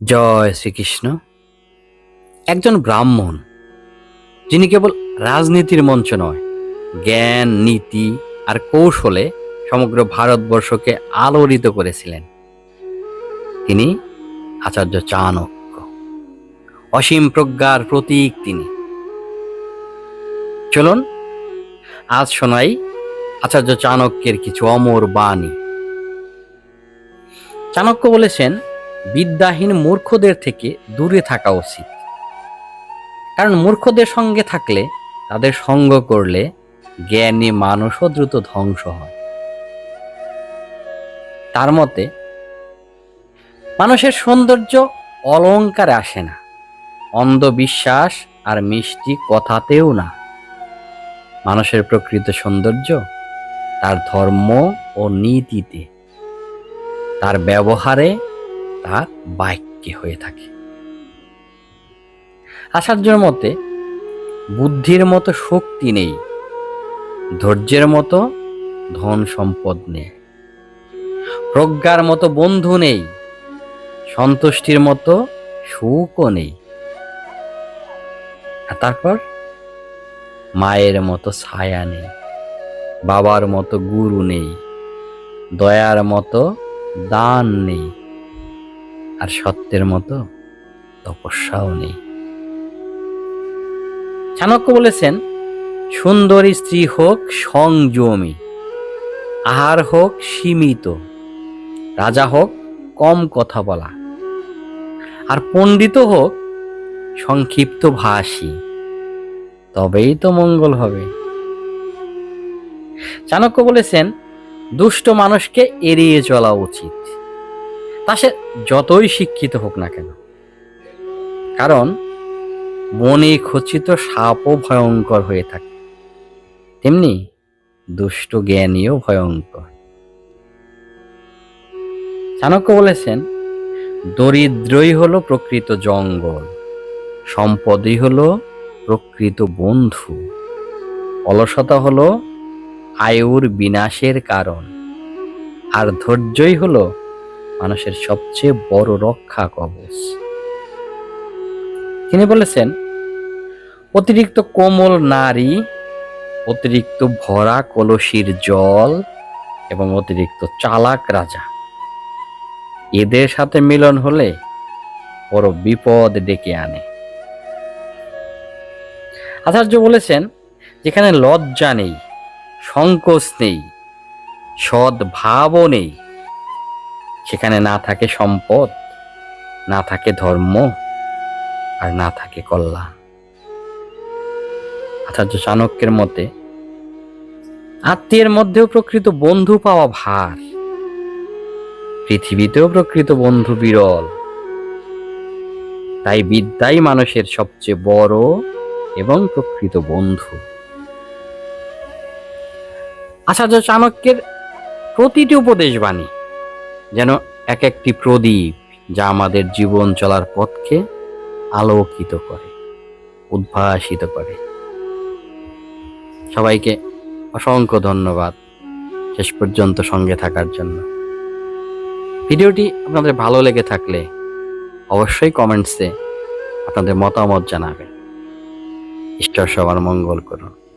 জয় শ্রীকৃষ্ণ। একজন ব্রাহ্মণ, যিনি কেবল রাজনীতির মঞ্চ নয়, জ্ঞান, নীতি আর কৌশলে সমগ্র ভারতবর্ষকে আলোড়িত করেছিলেন। তিনি আচার্য চাণক্য, অসীম প্রজ্ঞার প্রতীক তিনি। চলুন, আজ শোনাই আচার্য চাণক্যের কিছু অমর বাণী। চাণক্য বলেছেন বিদ্যাহীন মূর্খদের থেকে দূরে থাকা উচিত। কারণ মূর্খদের সঙ্গে থাকলে তাদের সঙ্গ করলে জ্ঞানী মানুষও দ্রুত ধ্বংস হয়। তার মতে, মানুষের সৌন্দর্য অলংকারে আসে না, অন্ধবিশ্বাস আর মিষ্টি কথাতেও না। মানুষের প্রকৃত সৌন্দর্য তার ধর্ম ও নীতিতে, তার ব্যবহারে তার বাক্যে হয়ে থাকে। আচার্যর মতে, বুদ্ধির মতো শক্তি নেই, ধৈর্যের মতো ধন সম্পদ নেই, প্রজ্ঞার মতো বন্ধু নেই, সন্তুষ্টির মতো সুখও নেই। তারপর, মায়ের মতো ছায়া নেই, বাবার মতো গুরু নেই, দয়ার মতো দান নেই। আর সত্যের মতো তপস্যাও নেই। চাণক্য বলেছেন, সুন্দরী স্ত্রী হোক সংযমী, আহার হোক সীমিত, রাজা হোক কম কথা বলা, আর পণ্ডিত হোক সংক্ষিপ্ত ভাষী, তবেই তো মঙ্গল হবে। চাণক্য বলেছেন, দুষ্ট মানুষকে এড়িয়ে চলা উচিত। তা সে যতই শিক্ষিত হোক না কেন। কারণ বনে খচিত সাপও ভয়ঙ্কর হয়ে থাকে। তেমনি দুষ্ট জ্ঞানীও ভয়ঙ্কর। চাণক্য বলেছেন, দরিদ্রই হলো প্রকৃত জঙ্গল, সম্পদই হলো প্রকৃত বন্ধু। অলসতা হলো আয়ুর বিনাশের কারণ, আর ধৈর্যই হলো মানুষের সবচেয়ে বড় রক্ষা কবচ। তিনি বলেছেন, অতিরিক্ত কোমল নারী, অতিরিক্ত ভরা কলসির জল এবং অতিরিক্ত চালাক রাজা, এদের সাথে মিলন হলে বড় বিপদ ডেকে আনে। আচার্য বলেছেন, যেখানে লজ্জা নেই, সংকোচ নেই, সদ্ভাবও নেই সেখানে না থাকে সম্পদ, না থাকে ধর্ম, আর না থাকে কল্যাণ আচার্য চাণক্যের মতে, আত্মীয়ের মধ্যেও প্রকৃত বন্ধু পাওয়া ভার। পৃথিবীতেও প্রকৃত বন্ধু বিরল। তাই বিদ্যাই মানুষের সবচেয়ে বড় এবং প্রকৃত বন্ধু। আচার্য চাণক্যের প্রতিটি উপদেশ বাণী যেন এক একটি প্রদীপ যা আমাদের জীবন চলার পথকে আলোকিত করে, উদ্ভাসিত করে। সবাইকে অসংখ্য ধন্যবাদ শেষ পর্যন্ত সঙ্গে থাকার জন্য। ভিডিওটি আপনাদের ভালো লেগে থাকলে অবশ্যই কমেন্টসে আপনাদের মতামত জানাবেন। ঈশ্বর সবার মঙ্গল করুন।